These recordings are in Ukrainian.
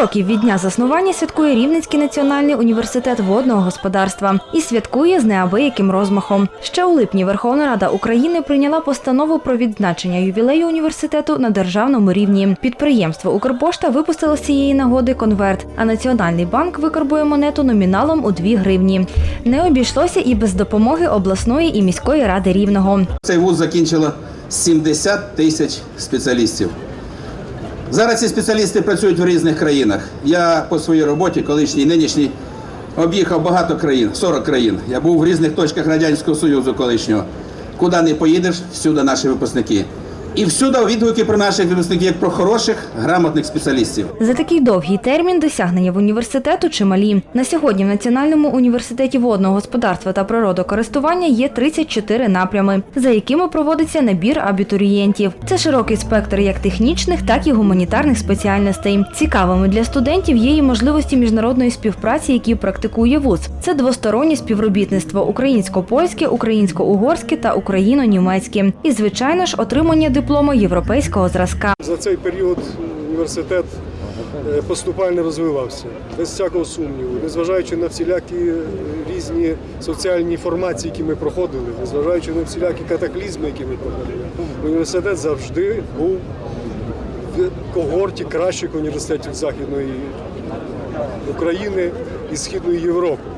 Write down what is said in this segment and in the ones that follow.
років від дня заснування святкує Рівненський національний університет водного господарства і святкує з неабияким розмахом. Ще у липні Верховна Рада України прийняла постанову про відзначення ювілею університету на державному рівні. Підприємство Укрпошта випустило з цієї нагоди конверт, а Національний банк викарбує монету номіналом у 2 гривні. Не обійшлося і без допомоги обласної і міської ради рівного. Цей вуз закінчило 70 тисяч спеціалістів. Зараз ці спеціалісти працюють в різних країнах. Я по своїй роботі, колишній нинішній, об'їхав багато країн, 40 країн. Я був в різних точках Радянського Союзу колишнього. Куди не поїдеш, всюди наші випускники. І всюди відгуки про наших випускників як про хороших, грамотних спеціалістів. За такий довгий термін досягнення в університету чималі. На сьогодні в Національному університеті водного господарства та природокористування є 34 напрями, за якими проводиться набір абітурієнтів. Це широкий спектр як технічних, так і гуманітарних спеціальностей. Цікавими для студентів є і можливості міжнародної співпраці, які практикує вуз. Це двостороннє співробітництво українсько-польське, українсько-угорське та україно-німецьке. І, звичайно ж, отримання диплому європейського зразка. За цей період університет е, поступально розвивався, без всякого сумніву, незважаючи на всілякі різні соціальні формації, які ми проходили, незважаючи на всілякі катаклізми, які ми проходили, університет завжди був в когорті кращих університетів Західної України і Східної Європи.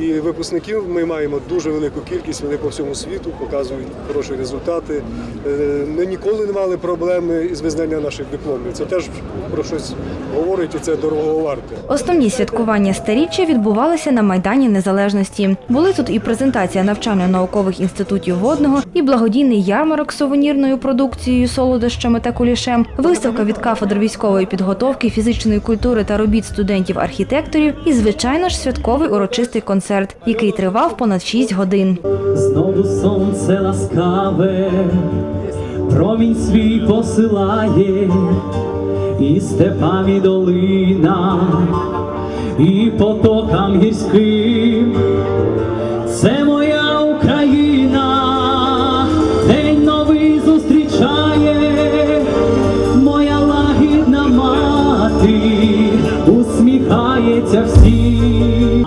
І випускників ми маємо дуже велику кількість, вони по всьому світу показують хороші результати. Е, Ми ніколи не мали проблеми із визнанням наших дипломів. Це теж про щось говорить і це дорого варте. Основні святкування старіччя відбувалися на Майдані Незалежності. Були тут і презентація навчально-наукових інститутів водного, і благодійний ярмарок з сувенірною продукцією, солодощами та кулішем, виставка від кафедр військової підготовки, фізичної культури та робіт студентів-архітекторів, і, звичайно ж, святковий урочистий концерт, який тривав понад 6 годин. Знову сонце ласкаве, промінь свій посилає, і степам і долинам, і потокам гірським. Це моя Україна, день новий зустрічає, моя лагідна мати усміхається всім.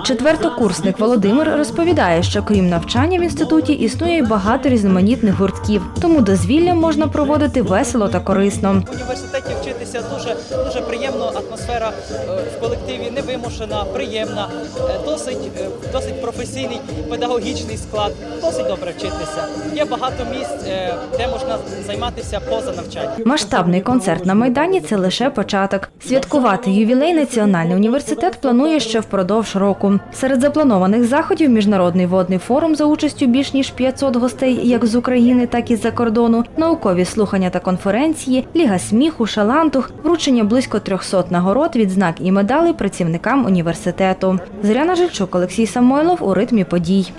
Четвертокурсник Володимир розповідає, що крім навчання в інституті існує багато різноманітних гуртків, тому дозвілля можна проводити весело та корисно. В університеті вчитися дуже дуже приємно. Атмосфера е, в колективі невимушена, приємна, е, досить е, досить професійний педагогічний склад. Досить добре вчитися. Є багато місць, е, де можна займатися поза навчанням. Масштабний концерт на Майдані це лише початок. Святкувати ювілей Національний університет планує ще впродовж року. Серед запланованих заходів міжнародний водний форум за участю більш ніж 500 гостей, як з України, так і з-за кордону, наукові слухання та конференції, ліга сміху, шалантух, вручення близько 300 нагород, відзнак і медалей працівникам університету. Зоряна Живчук, Олексій Самойлов ритмі подій.